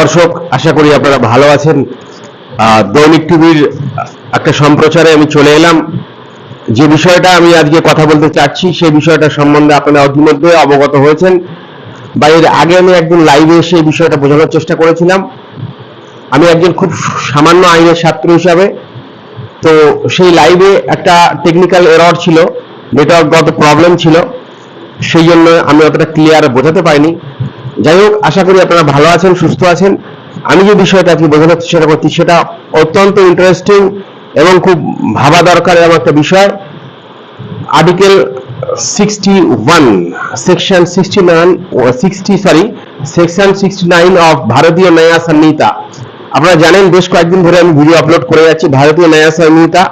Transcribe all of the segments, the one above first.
দর্শক, আশা করি আপনারা ভালো আছেন। দৈনিক টিভির একটা সম্প্রচারে আমি চলে এলাম। যে বিষয়টা আমি আজকে কথা বলতে চাচ্ছি, সেই বিষয়টা সম্বন্ধে আপনারা ইতিমধ্যে অবগত হয়েছেন। বা এর আগে আমি একদিন লাইভে এসে বিষয়টা বোঝানোর চেষ্টা করেছিলাম। আমি একজন খুব সামান্য আইনের ছাত্র হিসাবে। তো সেই লাইভে একটা টেকনিক্যাল এরর ছিল নেটওয়ার্কগত প্রবলেম ছিল। সেই জন্য আমি অতটা ক্লিয়ার বোঝাতে পারিনি। যাই হোক আশা করি আপনারা ভালো আছেন, সুস্থ আছেন। আমি যে বিষয়টা আজকে বোঝানোর চেষ্টা করছি, সেটা অত্যন্ত ইন্টারেস্টিং এবং খুব ভাবা দরকার এরকম একটা বিষয়। Article sixty one section sixty nine sixty sorry section sixty nine of Bharatiya Nyaya Sanhita আপনারা জানেন, বেশ কয়েকদিন ধরে আমি ভিডিও আপলোড করে যাচ্ছি ভারতীয় ন্যায় সংহিতা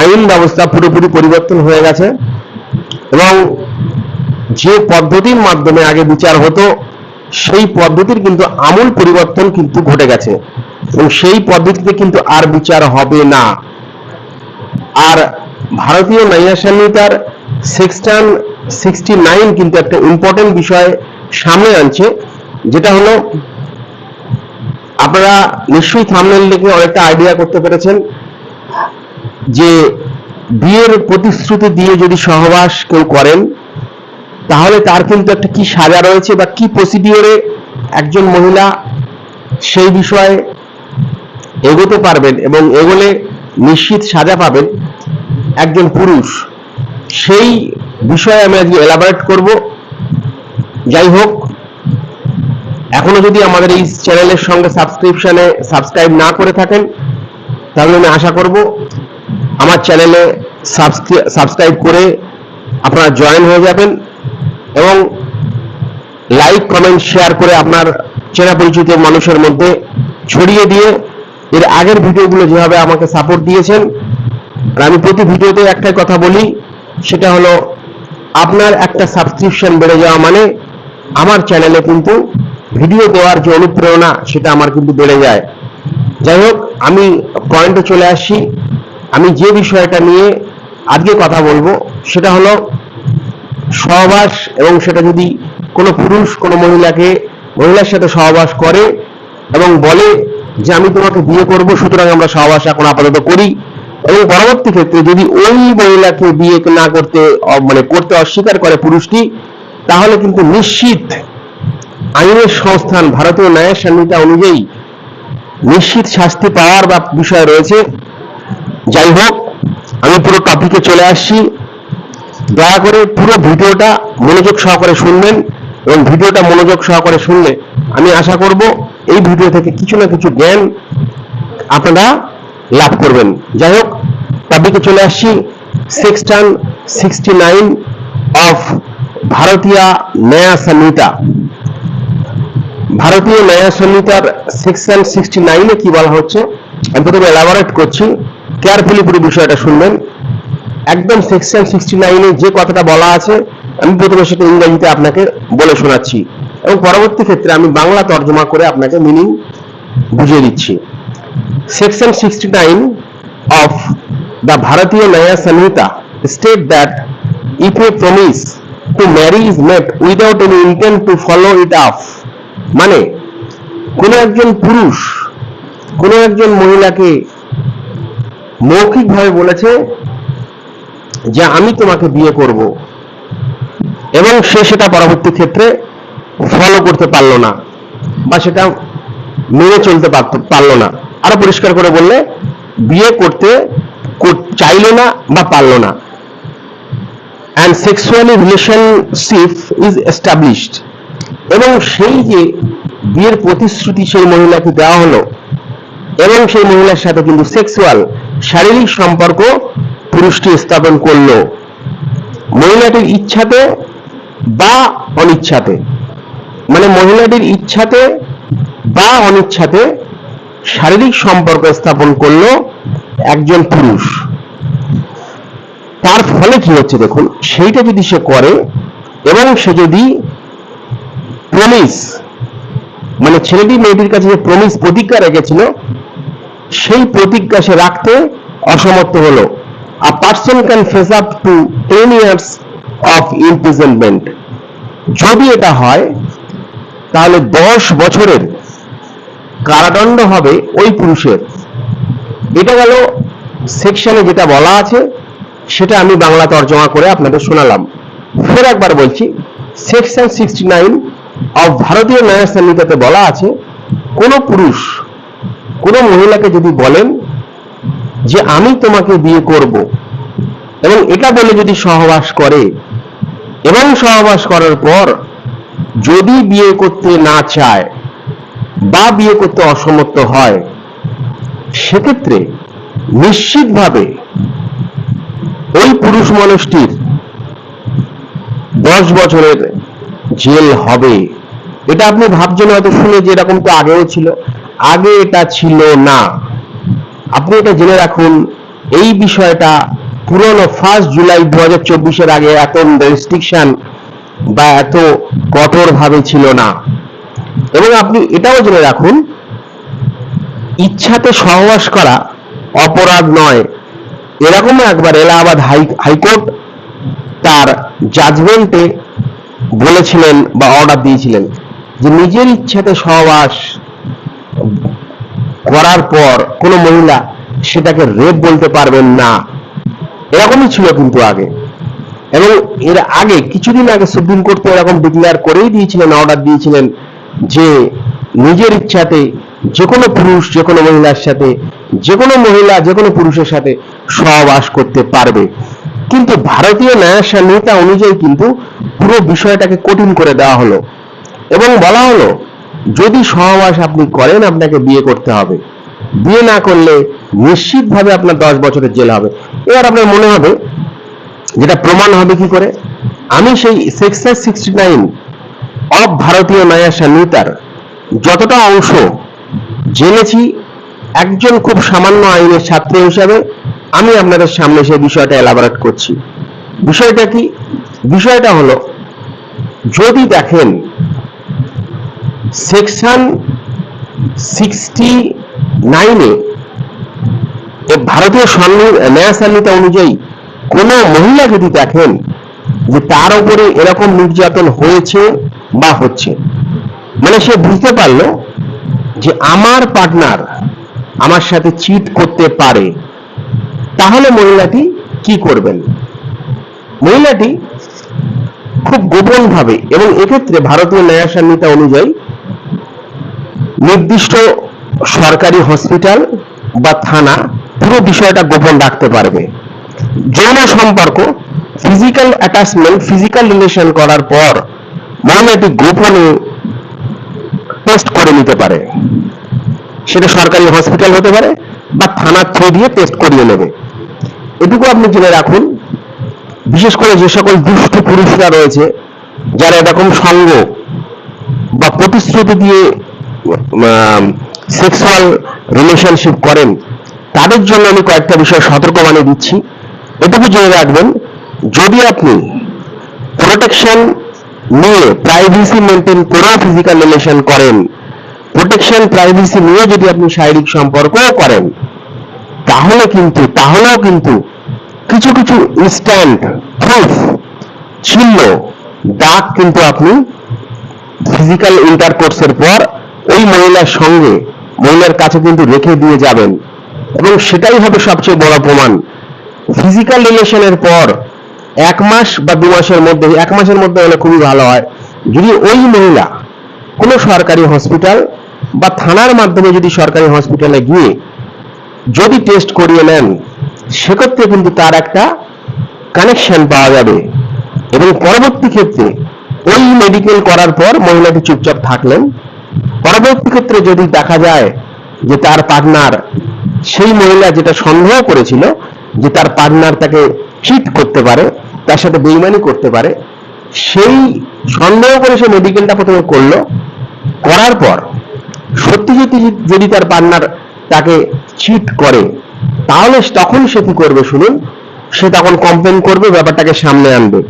আইন ব্যবস্থা পুরোপুরি পরিবর্তন হয়ে গেছে। এবং যে পদ্ধতির মাধ্যমে আগে বিচার হতো সেই পদ্ধতির কিন্তু আমূল পরিবর্তন কিন্তু ঘটে গেছে। এবং সেই পদ্ধতিতে কিন্তু আর বিচার হবে না। আর ভারতীয় ন্যায় সংহিতার সেকশন সিক্সটি নাইন কিন্তু একটা ইম্পর্টেন্ট বিষয় সামনে আনছে, যেটা হলো, আপনারা নিশ্চয়ই থামনেল দেখে অনেকটা আইডিয়া করতে পেরেছেন যে বিয়ের প্রতিশ্রুতি দিয়ে যদি সহবাস কেউ করেন তাহলে তার কিন্তু একটা কি সাজা রয়েছে বা কি প্রসিডিওরে একজন মহিলা সেই বিষয়ে এগোতে পারবেন এবং এগোলে নিশ্চিত সাজা পাবেন একজন পুরুষ? সেই বিষয়ে আমি আজকে এলাবোরেট করব। যাই হোক, এখনও যদি আমাদের এই চ্যানেলের সঙ্গে সাবস্ক্রিপশনে সাবস্ক্রাইব না করে থাকেন, তাহলে আমি আশা করব আমার চ্যানেলে সাবস্ক্রাইব করে আপনারা জয়েন হয়ে যাবেন। এবং লাইক কমেন্ট শেয়ার করে আপনার চেনা পরিচিত মানুষের মধ্যে ছড়িয়ে দিয়ে এর আগের ভিডিওগুলো যেভাবে আমাকে সাপোর্ট দিয়েছেন, আর আমি প্রতি ভিডিওতে একটাই কথা বলি, সেটা হলো আপনার একটা সাবস্ক্রিপশন বেড়ে যাওয়া মানে আমার চ্যানেলে কিন্তু ভিডিও দেওয়ার যে অনুপ্রেরণা, সেটা আমার কিন্তু বেড়ে যায়। যাই হোক, আমি পয়েন্টে চলে আসি। আমি যে বিষয়টা নিয়ে আজকে কথা বলব, সেটা হলো সহবাস এবং সেটা যদি কোনো পুরুষ, কোনো মহিলাকে, মহিলার সাথে সহবাস করে এবং বলে যে আমি তোমাকে বিয়ে করব, সুতরাং আমরা সহবাস এখন আপাতত করি। এবং পরবর্তী ক্ষেত্রে যদি ওই মহিলাকে বিয়ে না করতে মানে করতে অস্বীকার করে পুরুষটি, তাহলে কিন্তু নিশ্চিত আইনের সংস্থান, ভারতীয় ন্যায় সংহিতা অনুযায়ী নিশ্চিত শাস্তি পাওয়ার বা বিষয় রয়েছে। যাই হোক, আমি পুরো টপিকে চলে আসছি। দয়া করে পুরো ভিডিওটা মনোযোগ সহকারে শুনবেন এবং ভিডিওটা মনোযোগ সহকারে শুনলে আমি আশা করব এই ভিডিও থেকে কিছু না কিছু জ্ঞান আপনারা লাভ করবেন। যাই হোক টপিকে চলে আসছি। Section sixty nine of Bharatiya Nyaya সংহিতা ভারতীয় ন্যায় সংহিতার সেকশন সিক্সটি নাইনে কি বলা হচ্ছে? আমি প্রথমে এলাবোরেট করছি। কেয়ারফুলি পুরো বিষয়টা শুনবেন। একদম সেকশন সিক্সটি নাইনে যে কথাটা বলা আছে, আমি প্রথমে সেটা ইংরেজিতে আপনাকে বলে শোনাচ্ছি। এবং পরবর্তী ক্ষেত্রে আমি বাংলা তর্জমা করে আপনাকে মিনিং বুঝিয়ে দিচ্ছি। Section sixty nine of the Bharatiya Nyaya Sanhita state that if a promise to marry is met without any intent to follow it up মানে কোনো একজন পুরুষ, কোনো একজন মহিলাকে মৌখিকভাবে বলেছে যে আমি তোমাকে বিয়ে করব। এবং সে সেটা পরবর্তী ক্ষেত্রে ফলো করতে পারল না বা সেটা মেনে চলতে পারল না। আরও পরিষ্কার করে বললে, বিয়ে করতে কর- চাইলো না বা পারল না। And sexually relationship is established এবং সেই যে বিয়ের প্রতিশ্রুতি সেই মহিলাকে দেওয়া হলো, এবং সেই মহিলার সাথে কিন্তু সেক্সুয়াল শারীরিক সম্পর্ক পুরুষটি স্থাপন করল। মহিলাটির ইচ্ছাতে বা অনিচ্ছাতে। মানে মহিলাটির ইচ্ছাতে বা অনিচ্ছাতে শারীরিক সম্পর্ক স্থাপন করল একজন পুরুষ। তার ফলে কি হচ্ছে দেখুন, সেইটা যদি সে করে এবং সে যদি প্রমিস মানে ছেলেটি মেয়েটির কাছে যে প্রমিস প্রতিজ্ঞা রেখেছিল, সেই প্রতিজ্ঞা সে রাখতে অসমর্থ হলো। A person can face up to ten years of imprisonment যদি এটা হয়, তাহলে দশ বছরের কারাদণ্ড হবে ওই পুরুষের। এটা গেল সেকশনে যেটা বলা আছে, সেটা আমি বাংলা তর্জমা করে আপনাদের শোনালাম। ফের একবার বলছি section sixty nine of Bharatiya ন্যায় সংহিতাতে বলা আছে, কোন পুরুষ কোন মহিলাকে যদি বলেন যে আমি তোমাকে বিয়ে করব। এবং এটা বলে যদি সহবাস করে, এবং সহবাস করার পর যদি বিয়ে করতে না চায় বা বিয়ে করতে অসমর্থ হয়, সেক্ষেত্রে নিশ্চিতভাবে ওই পুরুষ মানুষটির দশ বছরের জেল হবে। এটা আপনি ভাবছেন হয়তো শুনে যে এরকম তো আগেও ছিল। আগে এটা ছিল না। আপনি এটা জেনে রাখুন, এই বিষয়টা পুরনো ফার্স্ট জুলাই দু হাজার চব্বিশের আগে এত রেস্ট্রিকশন বা এত কঠোর ভাবে ছিল না। এবং আপনি এটাও জেনে রাখুন, ইচ্ছাতে সহবাস করা অপরাধ নয়। এরকম একবার এলাহাবাদ হাই হাইকোর্ট তার জাজমেন্টে বলেছিলেন বা অর্ডার দিয়েছিলেন যে নিজের ইচ্ছাতে সহবাস করার পর কোনো মহিলা সেটাকে রেপ বলতে পারবেন না। এরকমই ছিল কিন্তু আগে। এবং এর আগে, কিছুদিন আগে সুপ্রিম কোর্ট তো এরকম ডিক্লেয়ার করেই দিয়েছিলেন অর্ডার দিয়েছিলেন যে নিজের ইচ্ছাতে যে কোনো পুরুষ যে কোনো মহিলার সাথে যে কোনো মহিলা যে কোনো পুরুষের সাথে সহবাস করতে পারবে। কিন্তু ভারতীয় ন্যায় সংহিতা অনুযায়ী কিন্তু পুরো বিষয়টাকে কঠিন করে দেওয়া হলো। এবং বলা হলো যদি সহবাস আপনি করেন, আপনাকে বিয়ে করতে হবে। বিয়ে না করলে নিশ্চিতভাবে আপনার দশ বছরের জেল হবে। এবার আপনার মনে হবে, যেটা প্রমাণ হবে কি করে? আমি সেই section sixty nine of Bharatiya ন্যায় সংহিতার যতটা অংশ জেনেছি, একজন খুব সামান্য আইনের ছাত্র হিসাবে আমি আপনাদের সামনে সেই বিষয়টা এলাবোরেট করছি। বিষয়টা কি? বিষয়টা হলো, যদি দেখেন সেকশন সিক্সটি নাইনে ভারতীয় ন্যায় সংহিতা অনুযায়ী কোন মহিলা যদি দেখেন যে তার উপরে এরকম নির্যাতন হয়েছে বা হচ্ছে মানে সে বুঝতে পারল যে আমার পার্টনার আমার সাথে চিট করতে পারে, তাহলে মহিলাটি কি করবেন? মহিলাটি খুব গোপন ভাবে এবং এক্ষেত্রে ভারতীয় ন্যায় সংহিতা অনুযায়ী নির্দিষ্ট সরকারি হসপিটাল বা থানা পুরো বিষয়টা গোপন রাখতে পারবে। যৌন সম্পর্ক ফিজিক্যাল অ্যাটাচমেন্ট ফিজিক্যাল রিলেশন করার পর মহিলাটি গোপনে টেস্ট করে নিতে পারে। সেটা সরকারি হসপিটাল হতে পারে বা থানার থ্রু দিয়ে টেস্ট করিয়ে নেবে। এটুকু আপনি জেনে রাখুন, বিশেষ করে যে সকল দুষ্ট পুরুষরা রয়েছে, যারা এরকম সঙ্গ বা প্রতিশ্রুতি দিয়ে সেক্সুয়াল রিলেশনশিপ করেন, তাদের জন্য আমি কয়েকটা বিষয় সতর্কবাণী দিচ্ছি। এটুকু জেনে রাখবেন, যদি আপনি প্রোটেকশন নিয়ে প্রাইভেসি মেনটেন করেও ফিজিক্যাল রিলেশন করেন প্রোটেকশন প্রাইভেসি নিয়ে যদি আপনি শারীরিক সম্পর্কও করেন, তাহলে কিন্তু, তাহলেও কিন্তু কিছু কিছু ইনস্ট্যান্ট প্রুফ ছিল দাগ কিন্তু আপনি ফিজিক্যাল ইন্টারকোর্সের পর ওই মহিলার সঙ্গে মহিলার কাছে কিন্তু রেখে দিয়ে যাবেন। এবং সেটাই হবে সবচেয়ে বড় প্রমাণ। ফিজিক্যাল রিলেশনের পর এক মাস বা দু মাসের মধ্যে, এক মাসের মধ্যে হলে খুবই ভালো হয়। যদি ওই মহিলা কোনো সরকারি হসপিটাল বা থানার মাধ্যমে যদি সরকারি হসপিটালে গিয়ে যদি টেস্ট করিয়ে নেন, সেক্ষেত্রে কিন্তু তার একটা কানেকশন পাওয়া যাবে। এবং পরবর্তী ক্ষেত্রে ওই মেডিকেল করার পর মহিলাটি চুপচাপ থাকলেন। পরবর্তী ক্ষেত্রে যদি দেখা যায় যে তার পার্টনার সেই মহিলা যেটা সন্দেহ করেছিল যে তার পার্টনার তাকে চিট করতে পারে, তার সাথে বেইমানি করতে পারে, সেই সন্দেহ করে সে মেডিকেলটা প্রথমে করল, করার পর সত্যি সত্যি যদি তার পার্টনার তাকে চিট করে, তাহলে তখন সে কি করবে শুনুন? সে তখন কমপ্লেন করবে, ব্যাপারটাকে সামনে আনবে।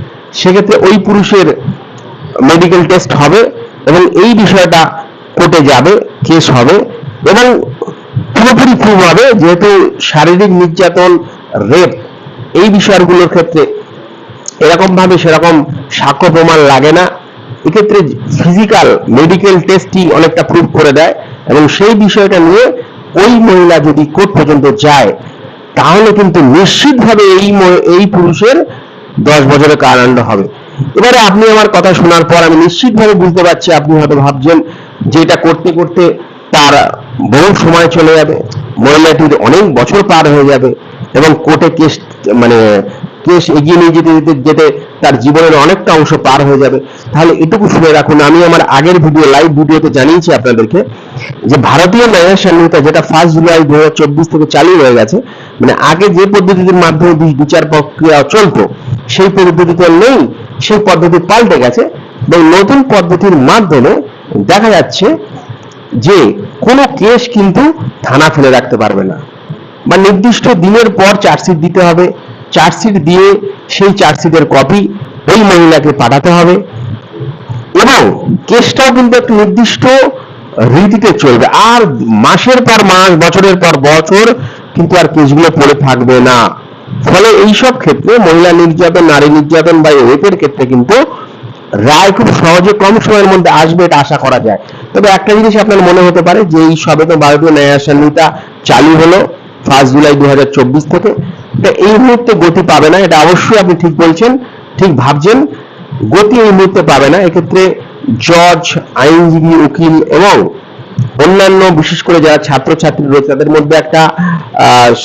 সেক্ষেত্রে ওই পুরুষের মেডিকেল টেস্ট হবে এবং এই বিষয়টা কোর্টে যাবে, কেস হবে এবং পুরোপুরি প্রুভ হবে যেহেতু শারীরিক নির্যাতন রেপ এই বিষয়গুলোর ক্ষেত্রে এরকম ভাবে সেরকম সাক্ষ্য প্রমাণ লাগে না। এক্ষেত্রে ফিজিক্যাল মেডিকেল টেস্টই অনেকটা প্রুভ করে দেয় এবং সেই বিষয়টা নিয়ে ওই মহিলা যদি কোর্ট পর্যন্ত যায়, তাহলে কিন্তু নিশ্চিতভাবে এই এই পুরুষের দশ বছরের কারাদণ্ড হবে। এবারে আপনি আমার কথা শোনার পর আমি নিশ্চিতভাবে বুঝতে পারছি, আপনি হয়তো ভাবছেন যে এটা করতে করতে তার বহু সময় চলে যাবে। মহিলাটির অনেক বছর পার হয়ে যাবে এবং কোর্টে কেস মানে কেস এগিয়ে নিয়ে যেতে যেতে যেতে তার জীবনের অনেকটা অংশ পার হয়ে যাবে। তাহলে এটুকু শুনে রাখুন, আমি আমার আগের ভিডিও লাইভ ভিডিওতে জানিয়েছি আপনাদেরকে যে ভারতীয় ন্যায় সংহিতা যেটা ফার্স্ট জুলাই দু হাজার চব্বিশ থেকে চালু হয়ে গেছে মানে আগে যে পদ্ধতির মাধ্যমে বিচার প্রক্রিয়া চলতো, সেই পদ্ধতিতে নেই। সেই পদ্ধতি পাল্টে গেছে এবং নতুন পদ্ধতির মাধ্যমে দেখা যাচ্ছে যে কোনো কেস কিন্তু থানা ফেলে রাখতে পারবে না। বা নির্দিষ্ট দিনের পর চার্জশিট দিতে হবে। চার্জশিট দিয়ে সেই চার্জশিটের কপি ওই মহিলাকে পাঠাতে হবে। এবং কেসটাও কিন্তু একটা নির্দিষ্ট রীতিতে চলবে। আর মাসের পর মাস, বছরের পর বছর কিন্তু আর কেসগুলো পড়ে থাকবে না। ফলে এইসব ক্ষেত্রে মহিলা নির্যাতন, নারী নির্যাতন বা রেপের ক্ষেত্রে কিন্তু রায় খুব সহজে কম সময়ের মধ্যে আসবে এটা আশা করা যায়। তবে একটা জিনিস আপনার মনে হতে পারে যে এই সবে তো ভারতীয় ন্যায় সংহিতা চালু হলো ফার্স্ট জুলাই দু হাজার চব্বিশ থেকে। তো এই মুহূর্তে গতি পাবে না, এটা অবশ্যই আপনি ঠিক বলছেন, ঠিক ভাবছেন, গতি এই মুহূর্তে পাবে না। এক্ষেত্রে জজ, আইনজীবী, উকিল এবং অন্যান্য বিশেষ করে যারা ছাত্রছাত্রী রয়েছে, তাদের মধ্যে একটা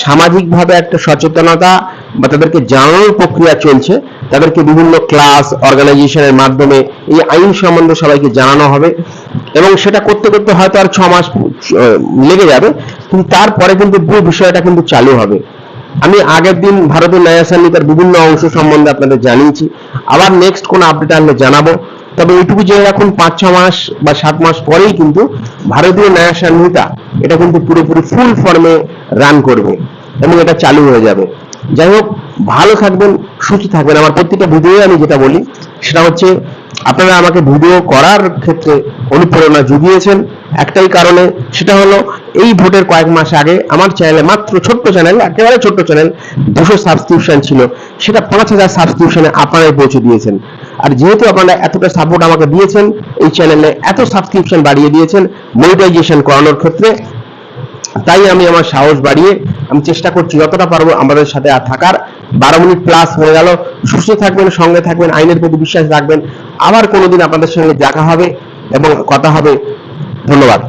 সামাজিকভাবে একটা সচেতনতা বা তাদেরকে জানানোর প্রক্রিয়া চলছে। তাদেরকে বিভিন্ন ক্লাস, অর্গানাইজেশনের মাধ্যমে এই আইন সম্বন্ধে সবাইকে জানানো হবে এবং সেটা করতে করতে হয়তো আর ছ মাস লেগে যাবে। কিন্তু তারপরে কিন্তু পুরো বিষয়টা কিন্তু চালু হবে। আমি আগের দিন ভারতের ন্যায় সংহিতার বিভিন্ন অংশ সম্বন্ধে আপনাদের জানিয়েছি। আবার নেক্সট কোন আপডেট আনলে জানাব। তবে এইটুকু জেনে রাখুন, পাঁচ, ছ মাস বা সাত মাস পরেই কিন্তু ভারতীয় ন্যায় সংহিতা এটা কিন্তু পুরোপুরি ফুল ফর্মে রান করবে এবং এটা চালু হয়ে যাবে। যাই হোক, ভালো থাকবেন, সুস্থ থাকবেন। আমার প্রত্যেকটা ভিডিও আমি যেটা বলি, সেটা হচ্ছে আপনারা আমাকে ভিডিও করার ক্ষেত্রে অনুপ্রেরণা জুগিয়েছেন। একটাই কারণে সেটা হলো, এই ভোটের কয়েক মাস আগে আমার চ্যানেলে মাত্র ছোট্ট চ্যানেল একেবারে ছোট্ট চ্যানেল দুশো সাবস্ক্রিপশন ছিল। সেটা পাঁচ হাজার সাবস্ক্রিপশনে আপনারাই পৌঁছে দিয়েছেন। আর যেহেতু আপনারা এতটা সাপোর্ট আমাকে দিয়েছেন, এই চ্যানেলে এত সাবস্ক্রিপশন বাড়িয়ে দিয়েছেন মনিটাইজেশন করানোর ক্ষেত্রে, তাই আমি আমার সাহস বাড়িয়ে আমি চেষ্টা করছি যতটা পারব আমাদের সাথে আর থাকার। বারো মিনিট প্লাস হয়ে গেল। সুস্থ থাকবেন, সঙ্গে থাকবেন, আইনের প্রতি বিশ্বাস রাখবেন। আবার কোনোদিন আপনাদের সঙ্গে দেখা হবে এবং কথা হবে। ধন্যবাদ।